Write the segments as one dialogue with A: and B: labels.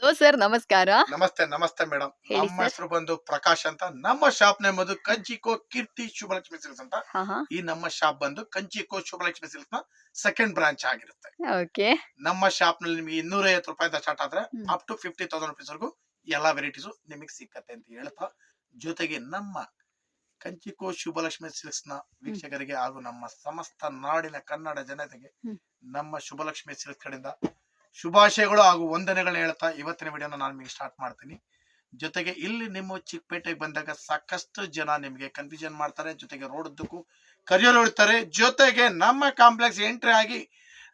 A: Hello sir ನಮಸ್ಕಾರ.
B: ನಮಸ್ತೆ ನಮಸ್ತೆ ಮೇಡಮ್
A: ಹೇಳಿ
B: ನಮ್ಮ
A: sir.
B: ಹೆಸರು ಬಂದು ಪ್ರಕಾಶ್ ಅಂತ. ನಮ್ಮ ಶಾಪ್ ನೇಮ್ ಬಂದು ಕಂಚಿಕೋ ಕೀರ್ತಿ ಶುಭಲಕ್ಷ್ಮಿ ಸಿಲ್ಸ್ ಅಂತ.
A: ಹಾ ಹಾ.
B: ಈ ನಮ್ಮ ಶಾಪ್ ಬಂದು ಕಂಚಿಕೋ ಶುಭಲಕ್ಷ್ಮಿ ಸಿಲ್ಸ್ನ ಸೆಕೆಂಡ್ ಬ್ರಾಂಚ್ ಆಗಿರುತ್ತೆ.
A: ಓಕೆ.
B: ನಮ್ಮ ಶಾಪ್ನಲ್ಲಿ ನಿಮಗೆ ಇನ್ನೂರ ಐವತ್ತು ರೂಪಾಯಿಂದ ಸ್ಟಾರ್ಟ್ ಆದ್ರೆ
A: ಹ್ಮ್.
B: Up to fifty thousand rupees ವರೆಗೂ ಎಲ್ಲಾ ವೆರೈಟೀಸ್ ನಿಮಗೆ ಸಿಕ್ಕತ್ತೆ ಅಂತ ಹೇಳ್ತಾ ಜೊತೆಗೆ ನಮ್ಮ ಕಂಚಿಕೋ ಶುಭಲಕ್ಷ್ಮಿ ಸಿಲ್ಕ್ಸ್ನ ವೀಕ್ಷಕರಿಗೆ ಹಾಗೂ ನಮ್ಮ ಸಮಸ್ತ ನಾಡಿನ ಕನ್ನಡ ಜನತೆಗೆ
A: ಹ್ಮ್.
B: ನಮ್ಮ ಶುಭಲಕ್ಷ್ಮಿ ಸಿಲ್ಕ್ಸ್ ಕಡೆಯಿಂದ ಶುಭಾಶಯಗಳು ಹಾಗೂ ವಂದನೆಗಳನ್ನ ಹೇಳ್ತಾ ಇವತ್ತಿನ ವಿಡಿಯೋನ ನಾನು ನಿಮಗೆ ಸ್ಟಾರ್ಟ್ ಮಾಡ್ತೀನಿ. ಜೊತೆಗೆ ಇಲ್ಲಿ ನಿಮ್ಮ ಚಿಕ್ಕಪೇಟೆಗೆ ಬಂದಾಗ ಸಾಕಷ್ಟು ಜನ ನಿಮಗೆ ಕನ್ಫ್ಯೂಷನ್ ಮಾಡ್ತಾರೆ. ಜೊತೆಗೆ ರೋಡ್ ಉದ್ದಕ್ಕೂ ಕರಿಯೋರು ಹೊಡ್ತಾರೆ ಜೊತೆಗೆ ನಮ್ಮ ಕಾಂಪ್ಲೆಕ್ಸ್ ಎಂಟ್ರಿ ಆಗಿ,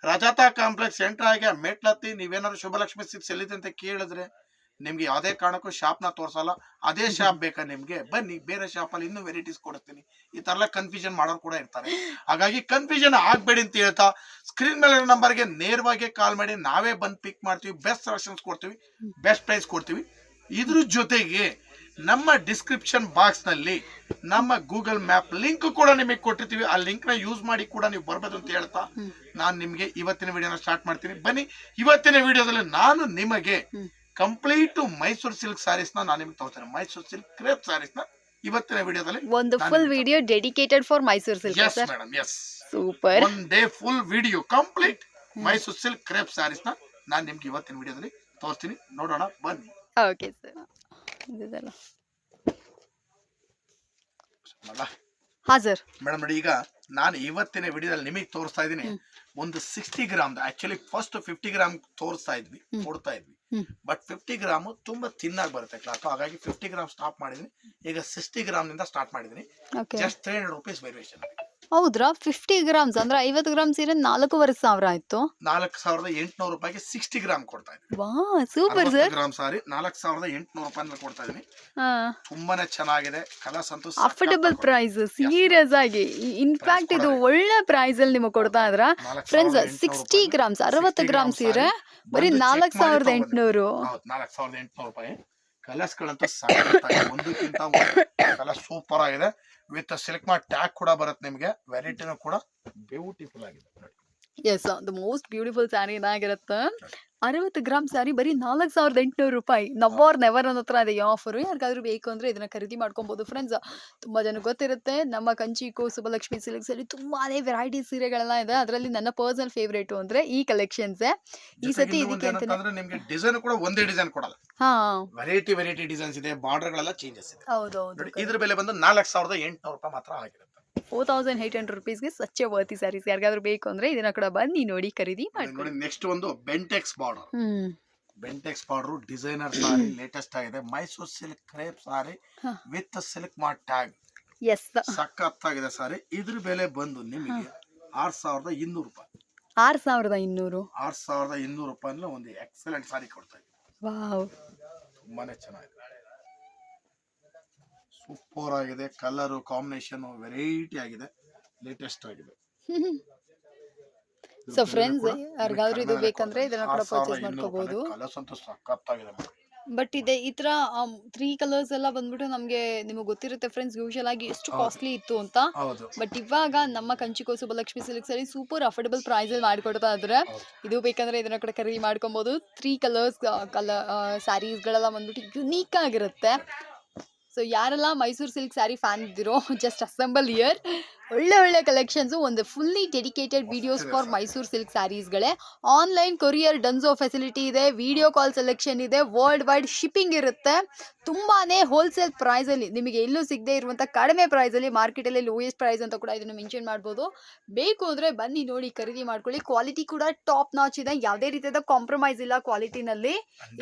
B: ರಜತಾ ಕಾಂಪ್ಲೆಕ್ಸ್ ಎಂಟ್ರಿ ಆಗಿ ಮೆಟ್ಲತ್ತಿ ನೀವೇನಾದ್ರು ಶುಭಲಕ್ಷ್ಮಿ ಸಿಕ್ಸ್ ಎಲ್ಲಿದೆ ಅಂತ ಕೇಳಿದ್ರೆ ನಿಮ್ಗೆ ಯಾವುದೇ ಕಾರಣಕ್ಕೂ ಶಾಪ್ನ ತೋರ್ಸಲ್ಲ ಅದೇ ಶಾಪ್ ಬೇಕಾ ನಿಮ್ಗೆ? ಬನ್ನಿ ಬೇರೆ ಶಾಪ್ ಅಲ್ಲಿ ಇನ್ನೂ ವೆರೈಟೀಸ್ ಕೊಡ್ತೀನಿ. ಈ ತರ ಎಲ್ಲ ಕನ್ಫ್ಯೂಷನ್ ಮಾಡೋರು ಕೂಡ ಇರ್ತಾರೆ. ಹಾಗಾಗಿ ಕನ್ಫ್ಯೂಷನ್ ಆಗ್ಬೇಡಿ ಅಂತ ಹೇಳ್ತಾ ಸ್ಕ್ರೀನ್ ಮೇಲೆ ನಂಬರ್ಗೆ ನೇರವಾಗಿ ಕಾಲ್ ಮಾಡಿ ನಾವೇ ಬಂದು ಪಿಕ್ ಮಾಡ್ತೀವಿ ಬೆಸ್ಟ್ ಸೆಲೆಕ್ಷನ್ಸ್ ಕೊಡ್ತೀವಿ ಬೆಸ್ಟ್ ಪ್ರೈಸ್ ಕೊಡ್ತೀವಿ. ಇದ್ರ ಜೊತೆಗೆ ನಮ್ಮ ಡಿಸ್ಕ್ರಿಪ್ಷನ್ ಬಾಕ್ಸ್ನಲ್ಲಿ ನಮ್ಮ ಗೂಗಲ್ ಮ್ಯಾಪ್ ಲಿಂಕ್ ಕೂಡ ನಿಮಗೆ ಕೊಟ್ಟಿರ್ತೀವಿ. ಆ ಲಿಂಕ್ನ ಯೂಸ್ ಮಾಡಿ ಕೂಡ ನೀವು ಬರ್ಬೋದು ಅಂತ ಹೇಳ್ತಾ ನಾನು ನಿಮಗೆ ಇವತ್ತಿನ ವಿಡಿಯೋನ ಸ್ಟಾರ್ಟ್ ಮಾಡ್ತೀನಿ. ಬನ್ನಿ ಇವತ್ತಿನ ವಿಡಿಯೋದಲ್ಲಿ ನಾನು ನಿಮಗೆ. ಕಂಪ್ಲೀಟ್ ಮೈಸೂರು ಸಿಲ್ಕ್ ಸ್ಯಾರೀಸ್ನ ನಾನು ನಿಮ್ಗೆ ತಗೋತೇನೆ. ಮೈಸೂರು ಸಿಲ್ಕ್ ಕ್ರೇಪ್ ಸ್ಯಾರೀಸ್ನ ಇವತ್ತಿನ ವಿಡಿಯೋದಲ್ಲಿ
A: ಒಂದು full video dedicated for Mysuru silk
B: yes madam yes
A: super
B: one day full video complete Mysuru silk crepe ಸ್ಯಾರೀಸ್ನ ನಾನು ನಿಮ್ಗೆ ಇವತ್ತಿನ ವಿಡಿಯೋದಲ್ಲಿ ತೋರಿಸ್ತೀನಿ. ನೋಡೋಣ ಬನ್ನಿ.
A: ಓಕೆ ಸರ್ ಇದೆಲ್ಲ ಹಾ ಸರ್
B: ಮೇಡಮ್ ನೋಡಿ ಈಗ ನಾನು ಇವತ್ತಿನ ವಿಡಿಯೋದಲ್ಲಿ ನಿಮಗೆ ತೋರಿಸ್ತಾ ಇದ್ದೀನಿ. ಒಂದು sixty gram actually first fifty gram ತೋರಿಸ್ತಾ ಇದ್ವಿ. ಕೊಡ್ತಾ ಇದ್ವಿ. ಬಟ್ ಫಿಫ್ಟಿ ಗ್ರಾಮ್ ತುಂಬಾ ತಿನ್ನಾಗಿ ಬರುತ್ತೆ ಕ್ಲಾತ್ ಹಾಗಾಗಿ ಫಿಫ್ಟಿ ಗ್ರಾಮ್ ಸ್ಟಾಪ್ ಮಾಡಿದೀನಿ. ಈಗ ಸಿಕ್ಸ್ಟಿ ಗ್ರಾಮ್ನಿಂದ ಸ್ಟಾರ್ಟ್ ಮಾಡಿದೀನಿ just three hundred rupees variation
A: ಹೌದ್ರಾ? ಫಿಫ್ಟಿ ಗ್ರಾಮ್ಸ್ ಅಂದ್ರೆ ಐವತ್ತು ಗ್ರಾಮ್ ಸೀರೆ ನಾಲ್ಕೂವರೆ ಸಾವಿರ ಆಯ್ತು.
B: ನಾಲ್ಕು ಸಾವಿರದ ಎಂಟುನೂರು ರೂಪಾಯಿಗೆ ಸಿಕ್ಸ್ಟಿ ಗ್ರಾಮ್ ಕೊಡ್ತಾ ಇದ್ದೀನಿ.
A: ವಾ ಸೂಪರ್ ಸರ್
B: ಗ್ರಾಮ್ ಸಾರಿ ನಾಲ್ಕು ಸಾವಿರದ ಎಂಟುನೂರು ರೂಪಾಯಿ ಕೊಡ್ತಾ ಇದೀನಿ
A: ಹಾ.
B: ತುಂಬಾನೇ ಚೆನ್ನಾಗಿದೆ. ಕಲರ್ಸ್ ಅಂತೂ
A: ಅಫೋರ್ಡಬಲ್ ಪ್ರೈಸ್ ಸೀರಿಯಸ್ ಆಗಿ. ಇನ್ಫ್ಯಾಕ್ಟ್ ಇದು ಒಳ್ಳೆ ಪ್ರೈಸ್ ಅಲ್ಲಿ ನಿಮಗೆ ಕೊಡ್ತಾ ಇದ್ರ. ಫ್ರೆಂಡ್ಸ್ ಸಿಕ್ಸ್ಟಿ ಗ್ರಾಮ್ಸ್ ಅರವತ್ತು ಗ್ರಾಮ್ ಸೀರೆ. ಬರೀ ನಾಲ್ಕು ಸಾವಿರದ ಎಂಟುನೂರು.
B: ನಾಲ್ಕು ಸಾವಿರದ ಎಂಟುನೂರು ರೂಪಾಯಿ. ಕಲರ್ಸ್ ಗಳಂತ ಸಖತ್ತಾಗಿದೆ. ಒಂದಕ್ಕಿಂತ ಕಲರ್ ಸೂಪರ್ ಆಗಿದೆ ವಿತ್ ಸಿಲ್ಕ್ ಮಾಡಿ ಟ್ಯಾಗ್ ಕೂಡ ಬರುತ್ತೆ ನಿಮಗೆ ವೆರೈಟಿನೂ ಕೂಡ ಬ್ಯೂಟಿಫುಲ್ ಆಗಿದೆ ನೋಡಿ.
A: Yes the most beautiful saree ಏನಾಗಿರುತ್ತೆ ಅರವತ್ತು ಗ್ರಾಮ್ ಸ್ಯಾರಿ ಬರೀ ನಾಲ್ಕು ಸಾವಿರದ ಎಂಟುನೂರು ರೂಪಾಯಿ. ನವರ್ ನೆವರ್ ಅನ್ನೋ ಹತ್ರ ಇದೆ ಈ ಆಫರು ಯಾರಿಗಾದ್ರೂ ಬೇಕು ಅಂದ್ರೆ ಇದನ್ನ ಖರೀದಿ ಮಾಡ್ಕೊಬೋದು ಫ್ರೆಂಡ್ಸ್ ತುಂಬಾ ಜನ ಗೊತ್ತಿರುತ್ತೆ ನಮ್ಮ ಕಂಚಿಕೋ ಸುಬಲಕ್ಷ್ಮಿ ಸಿಲ್ಕ್ಸ್ ಅಲ್ಲಿ ತುಂಬಾನೇ ವೆರೈಟಿ ಸೀರೆಗಳೆಲ್ಲ ಇದೆ. ಅದರಲ್ಲಿ ನನ್ನ ಪರ್ಸನಲ್ ಫೇವ್ರೇಟ್ ಅಂದ್ರೆ ಈ ಕಲೆಕ್ಷನ್ಸ್ ಈ ಸತಿ ಇದಕ್ಕೆ
B: ಅಂತ ನಿಮ್ಗೆ ಡಿಸೈನ್ ಕೂಡ ಒಂದೇ ಡಿಸೈನ್ ಕೊಡಲ್ಲ.
A: ಹಾ.
B: ವೆರೈಟಿ ವೆರೈಟಿ ಡಿಸೈನ್ಸ್ ಇದೆ ಬಾರ್ಡರ್ ಗಳೆಲ್ಲ ಚೇಂಜಸ್ ಇದೆ.
A: ಹೌದೌದು
B: ಇದ್ರ ಬೆಲೆ ಬಂದು ನಾಲ್ಕು ಸಾವಿರದ ಎಂಟುನೂರು ರೂಪಾಯಿ ಮಾತ್ರ ಆಗಿರುತ್ತೆ
A: ಫೋರ್ ತೌಸಂಡ್ ಏಟ್ ಹಂಡ್ರೆಡ್ ರುಪೀಸ್ಗೆ ಸಚ್ಚೆ ವರ್ತಿ ಸ್ಯಾರೀಸ್ ಯಾರಿಗಾದ್ರೂ ಬೇಕು ಅಂದ್ರೆ ಇದನ್ನ ಕೂಡ ಬನ್ನಿ ನೋಡಿ ಖರೀದಿ
B: ನೋಡಿ ನೆಕ್ಸ್ಟ್ ಒಂದು Bentex border Bentex border designer saree latest ಆಗಿದೆ. Mysore silk crepe saree with silk mart tag
A: yes
B: ಸಖತ್ತಾಗಿದೆ ಸಾರಿ ಇದ್ರ ಬೆಲೆ ಬಂದು ನಿಮಗೆ ಆರ್ ಸಾವಿರದ ಇನ್ನೂರು ರೂಪಾಯಿ.
A: ಆರ್ ಸಾವಿರದ ಇನ್ನೂರು.
B: ಆರ್ ಸಾವಿರದ ಇನ್ನೂರು ರೂಪಾಯಿ ಒಂದು ಎಕ್ಸಲೆಂಟ್ ಸಾರಿ ಕೊಡ್ತಾ ಇದ್ದೀವಿ
A: ವಾವ್.
B: ತುಂಬಾನೇ ಚೆನ್ನಾಗಿದೆ. ಸೂಪರ್ ಆಗಿದೆ. ಕಲರ್ ಕಾಂಬಿನೇಷನ್ ವೆರೈಟಿ ಆಗಿದೆ. ಲೇಟೆಸ್ಟ್ ಆಗಿದೆ.
A: ಸೊ ಫ್ರೆಂಡ್ಸ್ ಯಾರಿಗಾದ್ರೂ ಇದು ಬೇಕಂದ್ರೆ ಇದನ್ನ ಕೂಡ ಪರ್ಚೇಸ್ ಮಾಡ್ಕೋಬಹುದು
B: ಕಲರ್ಸ್ ಅಂತೂ ಸಖತ್ತಾಗಿದೆ madam.
A: ಬಟ್ ಇದೆ ಈ ತರ ತ್ರೀ ಕಲರ್ಸ್ ಎಲ್ಲ ಬಂದ್ಬಿಟ್ಟು ನಮ್ಗೆ ನಿಮಗೆ ಗೊತ್ತಿರುತ್ತೆ ಫ್ರೆಂಡ್ಸ್ ಯೂಶಲ್ ಆಗಿ ಎಷ್ಟು ಕಾಸ್ಟ್ಲಿ ಇತ್ತು ಅಂತ. ಬಟ್ ಇವಾಗ ನಮ್ಮ ಕಂಚಿಕೋ ಸುಬ್ಬಲಕ್ಷ್ಮಿ ಸಿಲ್ಕ್ಸ್ ಸರಿ ಸೂಪರ್ ಅಫೋರ್ಡಬಲ್ ಪ್ರೈಸ್ ಅಲ್ಲಿ ಮಾಡ್ಕೊಡ್ತಾ ಇದ್ರೆ. ಇದು ಬೇಕಂದ್ರೆ ಇದನ್ನ ಕೂಡ ಖರೀದಿ ಮಾಡ್ಕೊಬಹುದು ತ್ರೀ ಕಲರ್ಸ್ ಕಲರ್ ಸ್ಯಾರೀಸ್ಗಳೆಲ್ಲ ಬಂದ್ಬಿಟ್ಟು ಯುನೀಕ್ ಆಗಿರುತ್ತೆ. ಸೊ ಯಾರೆಲ್ಲ ಮೈಸೂರು ಸಿಲ್ಕ್ ಸ್ಯಾರಿ ಫ್ಯಾನ್ ಇದ್ದೀರೋ ಜಸ್ಟ್ ಅಸೆಂಬಲ್ ಇಯರ್ ಒಳ್ಳೆ ಒಳ್ಳೆ ಕಲೆಕ್ಷನ್ಸು ಒಂದು fully dedicated videos for. Mysuru silk ಸ್ಯಾರೀಸ್ಗಳೇ online courier Dunzo facility ಇದೆ ವಿಡಿಯೋ ಕಾಲ್ ಸೆಲೆಕ್ಷನ್ ಇದೆ ವರ್ಲ್ಡ್ ವೈಡ್ ಶಿಪ್ಪಿಂಗ್ ಇರುತ್ತೆ. ತುಂಬಾನೇ ಹೋಲ್ಸೇಲ್ ಪ್ರೈಸ್ ಅಲ್ಲಿ ನಿಮಗೆ ಎಲ್ಲೂ ಸಿಗದೆ ಇರುವಂಥ ಕಡಿಮೆ ಪ್ರೈಸ್ ಅಲ್ಲಿ ಮಾರ್ಕೆಟ್ ಅಲ್ಲಿ ಲೋಯೆಸ್ಟ್ ಪ್ರೈಸ್ ಅಂತ ಕೂಡ ಇದನ್ನು ಮೆನ್ಷನ್ ಮಾಡ್ಬೋದು. ಬೇಕು ಅಂದ್ರೆ ಬನ್ನಿ ನೋಡಿ ಖರೀದಿ ಮಾಡ್ಕೊಳ್ಳಿ. ಕ್ವಾಲಿಟಿ ಕೂಡ ಟಾಪ್ ನಾಚ್ ಇದೆ. ಯಾವುದೇ ರೀತಿಯಾದ ಕಾಂಪ್ರಮೈಸ್ ಇಲ್ಲ ಕ್ವಾಲಿಟಿನಲ್ಲಿ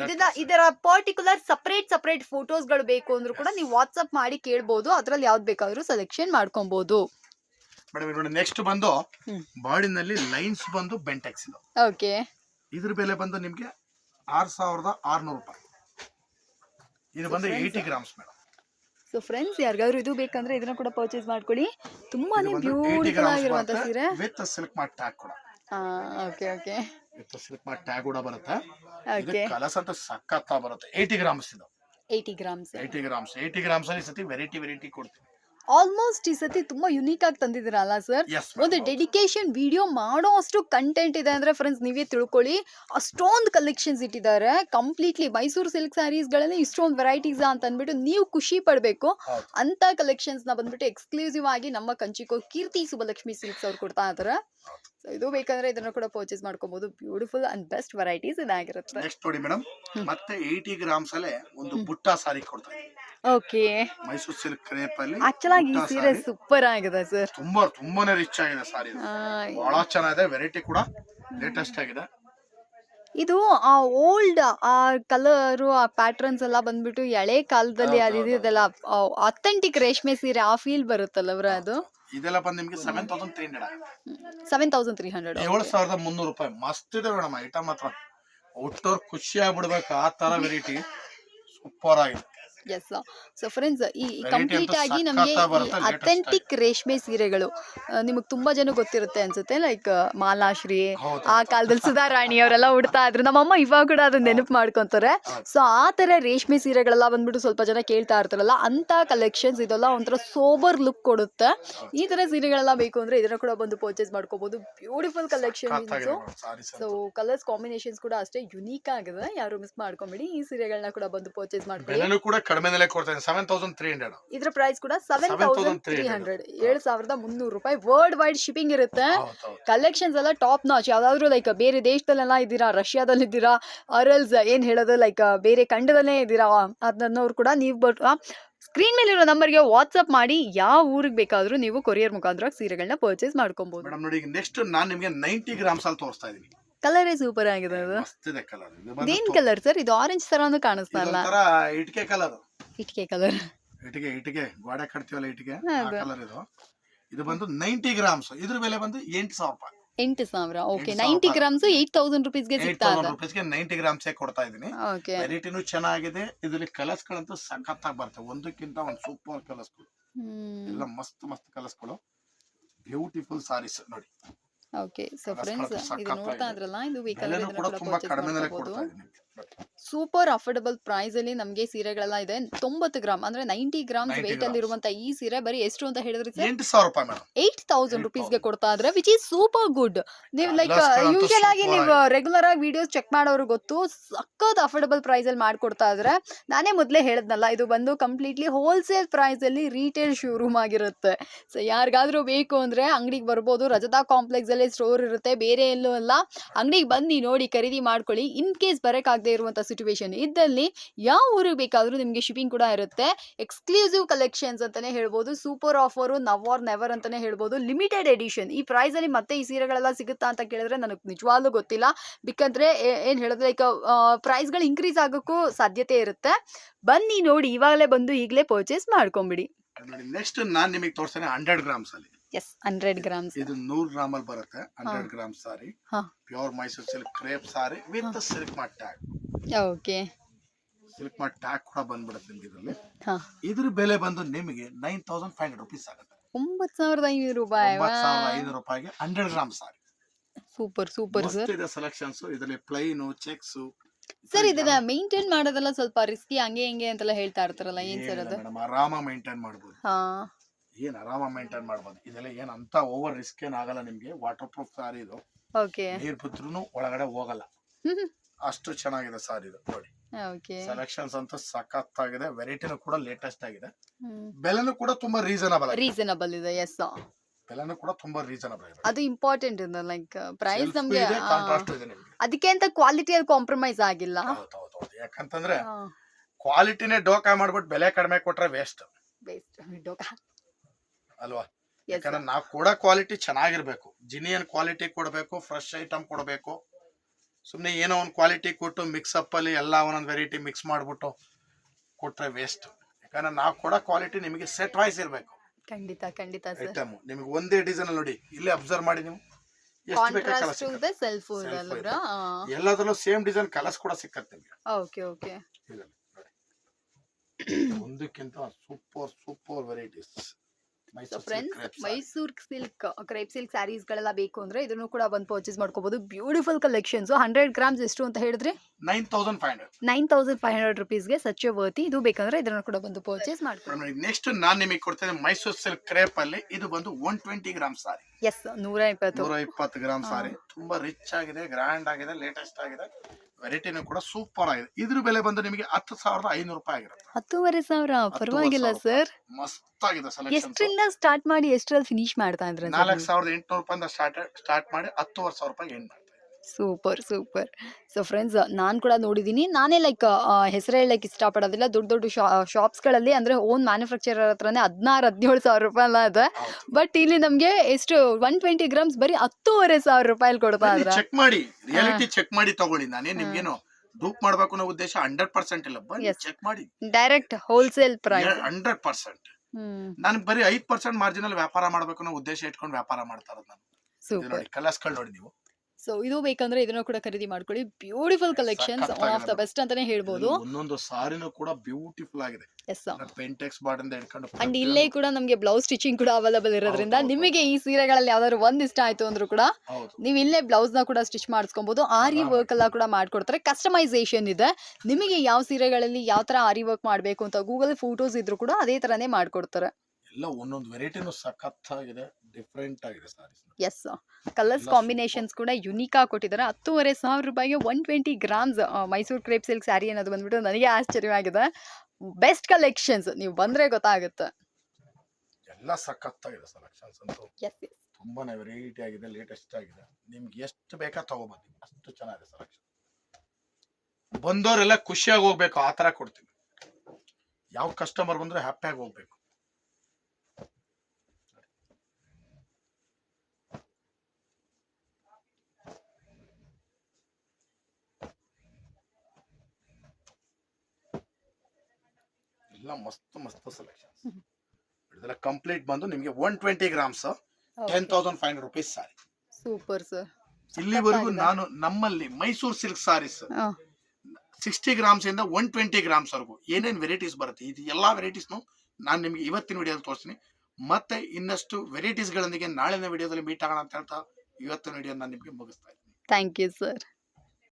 A: ಇದನ್ನ ಇದರ ಪರ್ಟಿಕ್ಯುಲರ್ ಸಪ್ರೇಟ್ ಸಪ್ರೇಟ್ ಫೋಟೋಸ್ಗಳು ಬೇಕು ಅಂದ್ರೂ ಕೂಡ ನೀವು ವಾಟ್ಸಪ್ ಮಾಡಿ ಕೇಳ್ಬೋದು. ಅದರಲ್ಲಿ ಯಾವ್ದು ಬೇಕಾದರೂ ಸೆಲೆಕ್ಷನ್ ಮಾಡ್ಕೊಬಹುದು
B: ಮೇಡಮ್ ನೋಡಿ ನೆಕ್ಸ್ಟ್ ಬಂದು. ಬಾಡಿನಲ್ಲಿ ಲೈನ್ಸ್ ಬಂದು ಬೆಂಟೆಕ್ಸ್ ಇದು
A: ಓಕೆ.
B: ಇದ್ರ ಬೆಲೆ ಬಂದು ನಿಮಗೆ ಆರ್ ಸಾವಿರದ ಆರುನೂರು ರೂಪಾಯಿ. ಇದು ಬಂದು eighty grams madam.
A: So friends ಯಾರಿಗಾದ್ರೂ ಇದು ಬೇಕಂದ್ರೆ ಇದನ್ನ ಕೂಡ ಪರ್ಚೇಸ್ ಮಾಡ್ಕೊಳ್ಳಿ. ತುಂಬಾನೇ ಬ್ಯೂಟಿಫುಲ್ ಆಗಿರುವಂತ ಸೀರೆ.
B: ವಿತ್ ಸಿಲ್ಕ್ ಮಾರ್ಟ್ ಟ್ಯಾಗ್ ಕೂಡ.
A: Okay okay.
B: With silk mart tag ಕೂಡ ಬರುತ್ತೆ.
A: ಓಕೆ.
B: ಕಲರ್ಸ್ ಅಂತ ಸಖತ್ತ ಬರುತ್ತೆ. ಏಯ್ಟಿ ಗ್ರಾಮ್ಸ್ ಇದು.
A: Eighty grams
B: eighty grams eighty grams ಅಲ್ಲಿ ಸತಿ ವೆರೈಟಿ ವೆರೈಟಿ ಕೊಡ್ತೀವಿ.
A: ಆಲ್ಮೋಸ್ಟ್ ಈ ಸತಿ ತುಂಬಾ ಯುನೀಕ್ ಆಗಿ ತಂದಿದ್ದೀರಲ್ಲ ಸರ್ ಒಂದು ಡೆಡಿಕೇಶನ್ ವಿಡಿಯೋ ಮಾಡೋ ಅಷ್ಟು ಕಂಟೆಂಟ್ ಇದೆ ಅಂದ್ರೆ ಫ್ರೆಂಡ್ಸ್ ನೀವೇ ತಿಳ್ಕೊಳ್ಳಿ. ಅಷ್ಟೊಂದು ಕಲೆಕ್ಷನ್ಸ್ ಇಟ್ಟಿದ್ದಾರೆ. ಕಂಪ್ಲೀಟ್ಲಿ ಮೈಸೂರು ಸಿಲ್ಕ್ ಸ್ಯಾರೀಸ್ಗಳಲ್ಲಿ ಇಷ್ಟೊಂದು ವೆರೈಟೀಸ್ ಅಂತ ಅಂದ್ಬಿಟ್ಟು ನೀವು ಖುಷಿ ಪಡಬೇಕು.
B: ಹೌದು.
A: ಅಂತ ಕಲೆಕ್ಷನ್ಸ್ನ ಬಂದ್ಬಿಟ್ಟು ಎಕ್ಸ್ಕ್ಲೂಸಿವ್ ಆಗಿ ನಮ್ಮ ಕಂಚಿಕೋ ಕೀರ್ತಿ ಸುಬಲಕ್ಷ್ಮಿ ಸಿಲ್ಕ್ಸ್ ಅವ್ರು ಕೊಡ್ತಾ ಇದಾರೆ. ಸೊ ಇದು ಬೇಕಂದ್ರೆ ಇದನ್ನ ಕೂಡ ಪರ್ಚೇಸ್ ಮಾಡ್ಕೋಬಹುದು ಬ್ಯೂಟಿಫುಲ್ ಅಂಡ್ ಬೆಸ್ಟ್ ವೆರೈಟೀಸ್ ಇದಾಗಿರುತ್ತೆ.
B: ನೆಕ್ಸ್ಟ್ ನೋಡಿ ಮೇಡಮ್ ಮತ್ತೆ ಏಯ್ಟಿ ಗ್ರಾಮ್ಸ್ ಅಲ್ಲೇ ಒಂದು. ಬುಟ್ಟ ಸಾರಿ ಕೊಡ್ತಾ ಇದ್ದೀನಿ.
A: ಓಕೆ.
B: ಮೈಸೂರು ಸಿಲ್ಕ್ ಕ್ರೇಪ್ ಅಲ್ಲಿ
A: ಆಕ್ಚುಲ್ ಆಗಿ ಈ
B: ಬುಟ್ಟ
A: ಸೀರೆ. ಸೂಪರ್ ಆಗಿದೆ ಸರ್.
B: ತುಂಬಾ ತುಂಬಾನೇ ರಿಚ್ ಆಗಿದೆ ಸಾರಿ. ಬಹಳ ಚೆನ್ನಾಗಿದೆ ವೆರೈಟಿ ಕೂಡ ಲೇಟೆಸ್ಟ್ ಆಗಿದೆ.
A: ಇದು ಆ ಓಲ್ಡ್ ಆ ಕಲರ್ ಆ ಪ್ಯಾಟರ್ನ್ಸ್ ಎಲ್ಲ ಬಂದ್ಬಿಟ್ಟು ಎಳೆ ಕಾಲದಲ್ಲಿ
B: ಹೌದು, ಹೌದು,
A: ಅದಿದೆಲ್ಲ ಅಥೆಂಟಿಕ್ ರೇಷ್ಮೆ ಸೀರೆ ಆ ಫೀಲ್ ಬರುತ್ತಲ್ಲ ಅವ್ರ ಅದು?
B: ಇದೆಲ್ಲ ಬಂದು ನಿಮ್ಗೆ seven thousand three hundred
A: seven thousand three hundred
B: ಏಳು ಸಾವಿರದ ಮುನ್ನೂರು ರೂಪಾಯಿ. ಮಸ್ತ್ ಇದೆ ಮೇಡಮ್ ಐಟಮ್ ಮಾತ್ರ. ಒಟ್ಟವ್ರು ಖುಷಿ ಆಗ್ಬಿಡ್ಬೇಕು ಆ ತರ ವೆರೈಟಿ ಸೂಪರ್ ಆಗಿದೆ.
A: ಎಸ್ ಸೊ ಫ್ರೆಂಡ್ಸ್ ಈ ಕಂಪ್ಲೀಟ್ ಆಗಿ ನಮಗೆ ಅಥೆಂಟಿಕ್ ರೇಷ್ಮೆ ಸೀರೆಗಳು ನಿಮಗೆ ತುಂಬಾ ಜನ ಗೊತ್ತಿರುತ್ತೆ ಅನ್ಸುತ್ತೆ. ಲೈಕ್ ಮಾಲಾಶ್ರೀ ಆ ಕಾಲದಲ್ಲಿ ಸುಧಾರಾಣಿ ಅವರೆಲ್ಲ ಉಡ್ತಾ ಇದ್ರು. ನಮ್ಮಮ್ಮ ಇವಾಗ ಕೂಡ ಅದನ್ನ ನೆನಪು ಮಾಡ್ಕೊಂತಾರೆ. ಸೊ ಆ ತರ ರೇಷ್ಮೆ ಸೀರೆಗಳೆಲ್ಲ ಬಂದ್ಬಿಟ್ಟು ಸ್ವಲ್ಪ ಜನ ಕೇಳ್ತಾ ಇರ್ತಾರಲ್ಲ ಅಂತ ಕಲೆಕ್ಷನ್ಸ್ ಇದೆಲ್ಲ ಒಂಥರ ಸೋಬರ್ ಲುಕ್ ಕೊಡುತ್ತೆ. ಈ ತರ ಸೀರೆಗಳೆಲ್ಲ ಬೇಕು ಅಂದ್ರೆ ಇದನ್ನ ಕೂಡ ಬಂದು ಪರ್ಚೇಸ್ ಮಾಡ್ಕೋಬಹುದು beautiful collection so colours combinations ಕೂಡ ಅಷ್ಟೇ ಯುನೀಕ್ ಆಗಿದೆ. ಯಾರು ಮಿಸ್ ಮಾಡ್ಕೊಂಬಿಡಿ. ಈ ಸೀರೆಗಳನ್ನ ಕೂಡ ಬಂದು ಪರ್ಚೇಸ್ ಮಾಡ್ಕೊಳ್ಳಿ.
B: ಕಡಿಮೆನಲ್ಲೇ ಕೊಡ್ತೇನೆ ಇದ್ದೀನಿ ಸೆವೆನ್ ತೌಸಂಡ್ ತ್ರೀ ಹಂಡ್ರೆಡ್
A: ಇದ್ರ ಪ್ರೈಸ್ ಕೂಡ ಸೆವೆನ್ ತೌಸಂಡ್ ತ್ರೀ ಹಂಡ್ರೆಡ್ ಏಳು ಸಾವಿರದ ಮುನ್ನೂರು ರೂಪಾಯಿ ವರ್ಲ್ಡ್ ವೈಡ್ ಶಿಪ್ಪಿಂಗ್ ಇರುತ್ತೆ ಕಲೆಕ್ಷನ್ಸ್ ಎಲ್ಲ ಟಾಪ್ ನಾಚ್ ಯಾವ್ದಾದ್ರು ಲೈಕ್ ಬೇರೆ ದೇಶದಲ್ಲೆಲ್ಲ ಇದ್ದೀರಾ ರಷ್ಯಾದಲ್ಲಿ ಇದ್ದೀರಾ ಅರಲ್ಸ್ ಏನ್ ಹೇಳೋದು ಲೈಕ್ ಬೇರೆ ಖಂಡದಲ್ಲೇ ಇದ್ದೀರಾ ಅದನ್ನೋರು ಕೂಡ ನೀವು ಬಟ್ ಸ್ಕ್ರೀನ್ ಮೇಲೆ ಇರೋ ನಂಬರ್ಗೆ ವಾಟ್ಸಪ್ ಮಾಡಿ ಯಾವ ಊರಿಗೆ ಬೇಕಾದರೂ ನೀವು ಕೊರಿಯರ್ ಮುಖಾಂತರ ಸೀರೆಗಳನ್ನ ಪರ್ಚೇಸ್ ಮಾಡ್ಕೊಬಹುದು
B: ಮೇಡಮ್ ನೋಡಿ ನೆಕ್ಸ್ಟ್ ನಾನು ನಿಮಗೆ ನೈಂಟಿ ಗ್ರಾಮ್ಸ್ ಅಲ್ಲಿ ತೋರಿಸ್ತಾ ಇದೀನಿ
A: ಕಲರೇ ಸೂಪರ್ ಆಗಿದೆ ಅದು.
B: ಮಸ್ತ್ ಇದೆ ಕಲರ್
A: ಇದೇನ್ ಕಲರ್ ಸರ್ ಇದು ಆರೆಂಜ್ ತರಾನು ಕಾಣಿಸ್ತಾ ಇಲ್ಲ.
B: ಇಟ್ಕೆ ಕಲರ್
A: ಇಟ್ಕೆ ಕಲರ್
B: ಇಟಿಗೆ ಇಟಿಗೆ ಗೋಡೆ ಕಟ್ತೀವಲ್ಲ
A: ಹೌದು.
B: ಕಲರ್ ಇದು. ಇದು ಬಂದು ನೈಂಟಿ ಗ್ರಾಮ್ಸ್. ಇದ್ರ ಬೆಲೆ ಬಂದು ಎಂಟು ಸಾವಿರ ರೂಪಾಯಿ.
A: ಎಂಟು ಸಾವಿರ. Okay ninety. Grams eight thousand ರುಪೀಸ್ಗೆ
B: ಗೆ
A: ಸಿಗ್ತಾ ಇದೆ.
B: ರುಪೀಸ್ಗೆ ನೈಂಟಿ ಗ್ರಾಮ್ಸ್ ಕೊಡ್ತಾ ಇದೀನಿ
A: ಓಕೆ
B: ವೆರೈಟಿನೂ ಚೆನ್ನಾಗಿದೆ. ಇದ್ರಲ್ಲಿ ಕಲರ್ಸ್ ಗಳಂತೂ ಸಖತ್ತಾಗಿ ಬರ್ತವೆ ಒಂದಕ್ಕಿಂತ ಒಂದು ಸೂಪರ್ ಕಲರ್ಸ್ಗಳು ಎಲ್ಲ ಮಸ್ತ್ ಮಸ್ತ್ ಕಲರ್ಸ್ಗಳು ಬ್ಯೂಟಿಫುಲ್ ಸಾರೀಸ್ ನೋಡಿ.
A: ಓಕೆ ಸೊ ಫ್ರೆಂಡ್ಸ್ ಇದು ನೋಡ್ತಾ. ಇದ್ರಲ್ಲ ಇದು ವೆಹಿಕಲ್
B: ಬೆಲೆನೂ
A: ಇದನ್ನ
B: ಕೂಡ
A: ಪರ್ಚೇಸ್
B: ತುಂಬಾ
A: ಸೂಪರ್ ಅಫೋರ್ಡಬಲ್ ಪ್ರೈಸ್ ಅಲ್ಲಿ ನಮಗೆ ಸೀರೆಗಳೆಲ್ಲ ಇದೆ. ತೊಂಬತ್ತು ಗ್ರಾಮ್ ಅಂದ್ರೆ ನೈಂಟಿ ಗ್ರಾಮ್ಸ್
B: 90
A: ವೇಟ್ ಅಲ್ಲಿ ಇರುವಂತ ಈ ಸೀರೆ ಬರೀ ಎಷ್ಟು ಅಂತ ಹೇಳಿದ್ರೆ ಏಟ್ ತೌಸಂಡ್ ರುಪೀಸ್ಗೆ ಕೊಡ್ತಾ ಇದ್ರೆ ವಿಚ್ ಈಸ್ ಸೂಪರ್ ಗುಡ್ ನೀವು ಲೈಕ್ ಯೂಶಲ್ ಆಗಿ ನೀವು ರೆಗ್ಯುಲರ್ ಆಗಿ ವಿಡಿಯೋಸ್ ಚೆಕ್ ಮಾಡೋರು ಗೊತ್ತು ಸಖತ್ ಅಫೋರ್ಡಬಲ್ ಪ್ರೈಸ್ ಅಲ್ಲಿ ಮಾಡ್ಕೊಡ್ತಾ ಇದ್ರೆ ನಾನೇ ಮೊದಲೇ ಹೇಳದ್ನಲ್ಲ ಇದು ಬಂದು ಕಂಪ್ಲೀಟ್ಲಿ ಹೋಲ್ಸೇಲ್ ಪ್ರೈಸ್ ಅಲ್ಲಿ ರೀಟೇಲ್ ಶೋರೂಮ್ ಆಗಿರುತ್ತೆ. ಸೊ ಯಾರಿಗಾದ್ರೂ ಬೇಕು ಅಂದ್ರೆ ಅಂಗಡಿಗೆ ಬರ್ಬೋದು ರಜತಾ ಕಾಂಪ್ಲೆಕ್ಸ್ ಅಲ್ಲಿ ಸ್ಟೋರ್ ಇರುತ್ತೆ ಬೇರೆ ಎಲ್ಲೂ ಅಲ್ಲ. ಅಂಗಡಿಗೆ ಬನ್ನಿ ನೋಡಿ ಖರೀದಿ ಮಾಡ್ಕೊಳ್ಳಿ. ಇನ್ ಕೇಸ್ ಬರೋಕ್ಕಾಗದೇ ಇರುವಂತ ಸಿಚುವೇಶನ್ ಇದ್ದಲ್ಲಿ ಯಾವ ಊರಿಗೆ ಬೇಕಾದ್ರೂ ನಿಮಗೆ ಶಿಪ್ಪಿಂಗ್ ಕೂಡ ಇರುತ್ತೆ. ಎಕ್ಸ್ಕ್ಲೂಸಿವ್ ಕಲೆಕ್ಷನ್ಸ್ ಅಂತಾನೆ ಹೇಳ್ಬೋದು super offer now or never ಅಂತಾನೆ ಹೇಳ್ಬೋದು ಲಿಮಿಟೆಡ್ ಎಡಿಷನ್ ಈ ಪ್ರೈಸ್ ಅಲ್ಲಿ ಮತ್ತೆ ಈ ಸೀರೆಗಳೆಲ್ಲ ಸಿಗುತ್ತಾ ಅಂತ ಕೇಳಿದ್ರೆ ನನಗೆ ನಿಜವಾಗ್ಲೂ ಗೊತ್ತಿಲ್ಲ. ಬಿಕಂದ್ರೆ ಏನ್ ಹೇಳೋದು ಲೈಕ್ ಪ್ರೈಸ್ಗಳು ಇನ್ಕ್ರೀಸ್ ಆಗೋಕ್ಕೂ ಸಾಧ್ಯತೆ ಇರುತ್ತೆ. ಬನ್ನಿ ನೋಡಿ, ಇವಾಗಲೇ ಬಂದು ಈಗಲೇ ಪರ್ಚೇಸ್ ಮಾಡ್ಕೊಂಬಿಡಿ.
B: ನೆಕ್ಸ್ಟ್ ನಾನು ನಿಮಗೆ ತೋರಿಸ್ತೇನೆ ಹಂಡ್ರೆಡ್ ಗ್ರಾಮ್ಸ್ ಅಲ್ಲಿ.
A: ಎಸ್ ಹಂಡ್ರೆಡ್ ಗ್ರಾಮ್ಸ್
B: ಇದು ನೂರ್ ಗ್ರಾಮ್ ಅಲ್ಲಿ ಬರುತ್ತೆ ಹಂಡ್ರೆಡ್ ಗ್ರಾಮ್ ಸಾರಿ.
A: ಹಾ.
B: Pure Mysuru silk crepe sorry with silk ಮಾಟ್ ಟ್ಯಾಗ್
A: ಓಕೆ
B: ಸಿಲ್ಕ್ ಮಾಟ್ ಟ್ಯಾಗ್ ಕೂಡ ಬಂದ್ಬಿಡುತ್ತೆ ನಿಮ್ಗೆ ಇದರಲ್ಲಿ.
A: ಹಾ.
B: ಇದ್ರ ಬೆಲೆ ಬಂದು ನಿಮಗೆ nine thousand five hundred rupees ಆಗುತ್ತೆ.
A: ಒಂಬತ್ತು ಸಾವಿರದ ಐನೂರು ರೂಪಾಯಿ
B: ಒಂಬತ್ತು ಸಾವಿರದ ಐನೂರು ರೂಪಾಯಿಗೆ hundred gram saree.
A: Super super sir
B: ಇದೆ ಸೆಲೆಕ್ಷನ್ಸ್ ಇದರಲ್ಲಿ ಪ್ಲೈನು ಚೆಕ್ಸ್
A: ಸರ್ ಇದನ್ನ ಮೇಂಟೈನ್ ಮಾಡೋದೆಲ್ಲ ಸ್ವಲ್ಪ ರಿಸ್ಕಿ ಹಂಗೆ ಹಿಂಗೆ ಅಂತೆಲ್ಲ ಹೇಳ್ತಾ ಇರ್ತಾರಲ್ಲ ಏನ್ ಸರ್ ಅದು?
B: ಮೇಡಮ್ ಮೇಂಟೈನ್ ಮಾಡ್ಬೋದು.
A: ಹಾ.
B: ಏನ್ ಆರಾಮ ಮೇಂಟೈನ್ ಮಾಡ್ಬೋದು. ಇದೆಲ್ಲ ಏನ್ ಅಂತ ಓವರ್ ರಿಸ್ಕ್ ಏನ್ ಆಗಲ್ಲ ನಿಮ್ಗೆ. ವಾಟರ್ ಪ್ರೂಫ್ ಸಾರಿ ಇದು.
A: ಓಕೆ
B: ನೀರ್ ಬಿದ್ರು ಒಳಗಡೆ ಹೋಗಲ್ಲ. ಅಷ್ಟು ಚೆನ್ನಾಗಿದೆ ಸಾರಿ ಇದು ನೋಡಿ. ಸೆಲೆಕ್ಷನ್ಸ್ ಅಂತೂ ಆಗಿದೆ ವೆರೈಟಿನೂ ಕೂಡ ಲೇಟೆಸ್ಟ್ ಆಗಿದೆ. ಬೆಲೆನೂ ಕೂಡ ತುಂಬಾ ರೀಸನಬಲ್
A: ರೀಸನಬಲ್ ಇದೆ ಎಸ್
B: ಬೆಲೆನು ಕೂಡ ತುಂಬಾ ರೀಸನಬಲ್ ಇದೆ
A: ಅದು ಇಂಪಾರ್ಟೆಂಟ್ ಇದೆ ಲೈಕ್ ಪ್ರೈಸ್ ನಮಗೆ ನಮ್ಗೆ
B: ಕಾಂಟ್ರಾಸ್ಟ್ ಇದೆ ನಿಮ್ಗೆ.
A: ಅದಕ್ಕೆ ಅಂತ ಕ್ವಾಲಿಟಿಯಲ್ಲಿ ಕಾಂಪ್ರಮೈಸ್ ಆಗಿಲ್ಲ.
B: ಹೌದು ಹೌದು ಹೌದು ಯಾಕಂತಂದ್ರೆ ಕ್ವಾಲಿಟಿನೇ ಡೋಕಾ ಮಾಡ್ಬಿಟ್ಟು ಬೆಲೆ ಕಡಿಮೆ ಕೊಟ್ರೆ ವೇಸ್ಟ್
A: ವೇಸ್ಟ್ ಡೋಕಾ.
B: ಅಲ್ವಾ? ಯಾಕಂದ್ರೆ ನಾವು ಕೊಡೋ ಕ್ವಾಲಿಟಿ ಚೆನ್ನಾಗಿರ್ಬೇಕು. ಜಿನಿಯನ್ ಕ್ವಾಲಿಟಿ ಕೊಡಬೇಕು ಫ್ರೆಶ್ ಐಟಮ್ ಕೊಡಬೇಕು. ಸುಮ್ಮನೆ ಏನೋ ಒಂದು ಕ್ವಾಲಿಟಿ ಕೊಟ್ಟು ಮಿಕ್ಸ್ ಅಪ್ ಅಲ್ಲಿ ಎಲ್ಲ ಒಂದೊಂದು ವೆರೈಟಿ ಮಿಕ್ಸ್ ಮಾಡ್ಬಿಟ್ಟು ಕೊಟ್ಟರೆ ವೇಸ್ಟ್ ಯಾಕಂದ್ರೆ ನಾವು ಕೊಡೋ ಕ್ವಾಲಿಟಿ ನಿಮಗೆ ಸೆಟ್ ವೈಸ್ ಇರಬೇಕು.
A: ಖಂಡಿತ ಖಂಡಿತ
B: ಐಟಮ್ ನಿಮಗೆ ಒಂದೇ ಡಿಸೈನ್ ನೋಡಿ ಇಲ್ಲಿ ಅಬ್ಸರ್ವ್ ಮಾಡಿ ನೀವು. ಎಲ್ಲದರಲ್ಲೂ ಸೇಮ್ ಡಿಸೈನ್ ಕಲರ್ಸ್ ಕೂಡ ಸಿಕ್ಕತ್ತೆ ನಿಮಗೆ.
A: ಓಕೆ ಓಕೆ
B: ಒಂದಕ್ಕಿಂತ super super varieties
A: so friends Mysore silk crepe silk sarees ಗಳೆಲ್ಲ ಬೇಕು ಅಂದ್ರೆ ಇದನ್ನು ಕೂಡ ಬಂದು ಪರ್ಚೇಸ್ ಮಾಡ್ಕೋಬಹುದು ಬ್ಯೂಟಿಫುಲ್ ಕಲೆಕ್ಷನ್ಸ್ ಹಂಡ್ರೆಡ್ ಗ್ರಾಮ್ಸ್ ಎಷ್ಟು ಅಂತ ಹೇಳಿದ್ರೆ?
B: Nine thousand five hundred
A: nine thousand five hundred ರುಪೀಸ್ಗೆ ಸಚ್ಚ worthy ಇದು ಬೇಕಂದ್ರೆ ಇದನ್ನು ಕೂಡ ಬಂದು ಪರ್ಚೇಸ್ ಮಾಡ್ಕೊಳ್ಳಿ
B: ನೆಕ್ಸ್ಟ್ ನಾನ್ ನಿಮಗೆ ಕೊಡ್ತೇನೆ ಮೈಸೂರ್ ಸಿಲ್ಕ್ ಕ್ರೇಪ್ ಅಲ್ಲಿ ಇದು ಬಂದು one twenty gram sari
A: yes ನೂರ ಇಪ್ಪತ್ತು.
B: ನೂರ ಇಪ್ಪತ್ತು ಗ್ರಾಮ್ ಸಾರಿ ತುಂಬಾ ರಿಚ್ ಆಗಿದೆ ಗ್ರ್ಯಾಂಡ್ ಆಗಿದೆ ಲೇಟೆಸ್ಟ್ ಆಗಿದೆ. ವೆರೈಟಿನೂ ಕೂಡ ಸೂಪರ್ ಆಗಿದೆ. ಇದ್ರ ಬೆಲೆ ಬಂದು ನಿಮಗೆ ಹತ್ತು ಸಾವಿರದ ಐನೂರು ರೂಪಾಯಿ ಆಗಿರುತ್ತೆ.
A: ಹತ್ತೂವರೆ ಸಾವಿರ? ಪರವಾಗಿಲ್ಲ ಸರ್.
B: ಮಸ್ತ್ ಆಗಿದೆ ಸೆಲೆಕ್ಷನ್
A: ಎಷ್ಟರಿಂದ ಸ್ಟಾರ್ಟ್ ಮಾಡಿ ಎಷ್ಟರಲ್ಲಿ ಫಿನಿಶ್ ಮಾಡ್ತಾ ಇದ್ರೆ
B: ನಾಲ್ಕು ಸಾವಿರದ ಎಂಟುನೂರು ರೂಪಾಯಿಂದ ಸ್ಟಾರ್ಟ್ ಸ್ಟಾರ್ಟ್ ಮಾಡಿ ಹತ್ತುವರೆ ಸಾವಿರ ರೂಪಾಯಿ ಎಂಡ್ ಮಾಡ್ತಾ
A: ಸೂಪರ್ ಸೂಪರ್. ಸೊ ಫ್ರೆಂಡ್ಸ್ ನಾನು ಕೂಡ ನೋಡಿದ್ದೀನಿ ನಾನೇ ಲೈಕ್ ಹೆಸರು ಹೇಳಕ್ಕೆ ಇಷ್ಟಪಡೋದಿಲ್ಲ. ದೊಡ್ಡ ದೊಡ್ಡ ಶಾಪ್ಸ್ಗಳಲ್ಲಿ ಅಂದರೆ ಓನ್ ಮ್ಯಾನುಫ್ಯಾಕ್ಚರರ್ ಹತ್ರನೇ ಹದಿನಾರು ಹದಿನೇಳು ಸಾವಿರ ರೂಪಾಯಿ ಎಲ್ಲ ಇದೆ ಬಟ್ ಇಲ್ಲಿ ನಮಗೆ ಎಷ್ಟು ಒನ್ ಟ್ವೆಂಟಿ ಗ್ರಾಮ್ಸ್ ಬರೀ ಹತ್ತೂವರೆ ಸಾವಿರ ರೂಪಾಯಿ ಕೊಡ್ತಾ ಇದ್ದಾರೆ
B: ಚೆಕ್ ಮಾಡಿ. ರಿಯಾಲಿಟಿ ಚೆಕ್ ಮಾಡಿ ತಗೊಳ್ಳಿ. ನಾನೇ ನಿಮ್ಗೇನು ಡೂಪ್ ಮಾಡಬೇಕು ಅನ್ನೋ ಉದ್ದೇಶ ಹಂಡ್ರೆಡ್ ಪರ್ಸೆಂಟ್ ಇಲ್ಲ. ಬನ್ನಿ ಚೆಕ್ ಮಾಡಿ.
A: Direct wholesale price
B: hundred percent ನಾನು ಬರೀ ಐದು ಪರ್ಸೆಂಟ್ ಮಾರ್ಜಿನಲ್ಲಿ ವ್ಯಾಪಾರ ಮಾಡಬೇಕು ಅನ್ನೋ ಉದ್ದೇಶ ಇಟ್ಕೊಂಡು ವ್ಯಾಪಾರ ಮಾಡ್ತಾ ಇರೋದು ನಾನು.
A: ಸೂಪರ್.
B: ಕಲರ್ಸ್ಗಳು ನೋಡಿ ನೀವು.
A: ಸೊ ಇದು ಬೇಕಂದ್ರೆ ಇದನ್ನು ಕೂಡ ಖರೀದಿ ಮಾಡ್ಕೊಳ್ಳಿ. Beautiful collections one of the best ಅಂತಾನೆ ಹೇಳ್ಬೋದು.
B: ಒಂದೊಂದು ಸಾರಿನೂ ಕೂಡ ಬ್ಯೂಟಿಫುಲ್ ಆಗಿದೆ.
A: ಎಸ್
B: ಪೆಂಟೆಕ್ಸ್ ಹಿಡ್ಕೊಂಡು
A: ಅಂಡ್ ಇಲ್ಲೇ ಕೂಡ ನಮಗೆ ಬ್ಲೌಸ್ ಸ್ಟಿಚಿಂಗ್ ಕೂಡ ಅವೈಲೇಬಲ್ ಇರೋದ್ರಿಂದ. ನಿಮಗೆ ಈ ಸೀರೆಗಳಲ್ಲಿ ಯಾವ್ದಾದ್ರು ಒಂದ್ ಇಷ್ಟ ಆಯ್ತು ಅಂದ್ರೂ ಕೂಡ ನೀವು ಇಲ್ಲೇ ಬ್ಲೌಸ್ನ ಕೂಡ ಸ್ಟಿಚ್ ಮಾಡಿಸ್ಕೊಬಹುದು ಆರಿ. ವರ್ಕ್ ಎಲ್ಲ ಕೂಡ ಮಾಡ್ಕೊಡ್ತಾರೆ. ಕಸ್ಟಮೈಸೇಷನ್ ಇದೆ. ನಿಮಗೆ ಯಾವ ಸೀರೆಗಳಲ್ಲಿ ಯಾವ ತರ ಆರಿ ವರ್ಕ್ ಮಾಡಬೇಕು ಅಂತ ಗೂಗಲ್ ಫೋಟೋಸ್ ಇದ್ರು ಕೂಡ ಅದೇ ತರನೇ ಮಾಡ್ಕೊಡ್ತಾರೆ.
B: ಎಲ್ಲ ಒಂದೊಂದು ವೆರೈಟಿನೂ ಸಖತ್ತಾಗಿದೆ ಡಿಫ್ರೆಂಟ್ ಆಗಿದೆ ಸಾರೀಸ್
A: ಎಸ್ ಕಲರ್ಸ್ ಕಾಂಬಿನೇಷನ್ಸ್ ಕೂಡ ಯುನೀಕ್ ಆಗಿ ಕೊಟ್ಟಿದ್ದಾರೆ. ಹತ್ತೂವರೆ ಸಾವಿರ ರೂಪಾಯಿಗೆ one twenty grams Mysore crepe silk sari ಅನ್ನೋದು ಬಂದ್ಬಿಟ್ಟು ನನಗೆ ಆಶ್ಚರ್ಯವಾಗಿದೆ. ಬೆಸ್ಟ್ ಕಲೆಕ್ಷನ್ಸ್ ನೀವು ಬಂದ್ರೆ ಗೊತ್ತಾಗುತ್ತೆ.
B: ಎಲ್ಲ ಸಖತ್ತಾಗಿದೆ ಸೆಲೆಕ್ಷನ್ಸ್ ಅಂತೂ.
A: ಎಸ್ ಎಸ್
B: ತುಂಬಾನೇ ವೆರೈಟಿ ಆಗಿದೆ ಲೇಟೆಸ್ಟ್ ಆಗಿದೆ. ನಿಮ್ಗೆ ಎಷ್ಟು ಬೇಕಾ ತಗೋಬೋದು ಅಷ್ಟು ಚೆನ್ನಾಗಿದೆ ಸೆಲೆಕ್ಷನ್ ಬಂದವರೆಲ್ಲ ಖುಷಿಯಾಗಿ ಹೋಗ್ಬೇಕು ಆ ಥರ ಕೊಡ್ತೀವಿ. ಯಾವ ಕಸ್ಟಮರ್ ಬಂದ್ರೆ ಹ್ಯಾಪಿಯಾಗಿ ಹೋಗ್ಬೇಕು. ಎಲ್ಲ ಮಸ್ತ್ ಮಸ್ತ್
A: ಸೆಲೆಕ್ಷನ್ಸ್.
B: ಇದೆಲ್ಲ ಕಂಪ್ಲೀಟ್ ಬಂದು ನಿಮಗೆ one twenty grams ten thousand five hundred rupees sari
A: super sir
B: ಇಲ್ಲಿವರೆಗೂ ನಾನು ನಮ್ಮಲ್ಲಿ Mysore silk sarees sixty grams ಇಂದ ಒನ್ ಟ್ವೆಂಟಿ ಗ್ರಾಮ್ಸ್ ವರೆಗೂ ಏನೇನ್ ವೆರೈಟೀಸ್ ಬರುತ್ತೆ ಇದು ಎಲ್ಲಾ ವೆರೈಟೀಸ್ನು ನಾನು ನಿಮಗೆ ಇವತ್ತಿನ ವಿಡಿಯೋದಲ್ಲಿ ತೋರಿಸ್ತೀನಿ. ಮತ್ತೆ ಇನ್ನಷ್ಟು ವೆರೈಟೀಸ್ ಗಳೊಂದಿಗೆ ನಾಳಿನ ವಿಡಿಯೋದಲ್ಲಿ ಮೀಟ್ ಆಗೋಣ ಅಂತ ಹೇಳ್ತಾ ಇವತ್ತಿನ ವಿಡಿಯೋ ನಾನು ನಿಮಗೆ ಮುಗಿಸ್ತಾ ಇದ್ದೀನಿ.
A: Thank you sir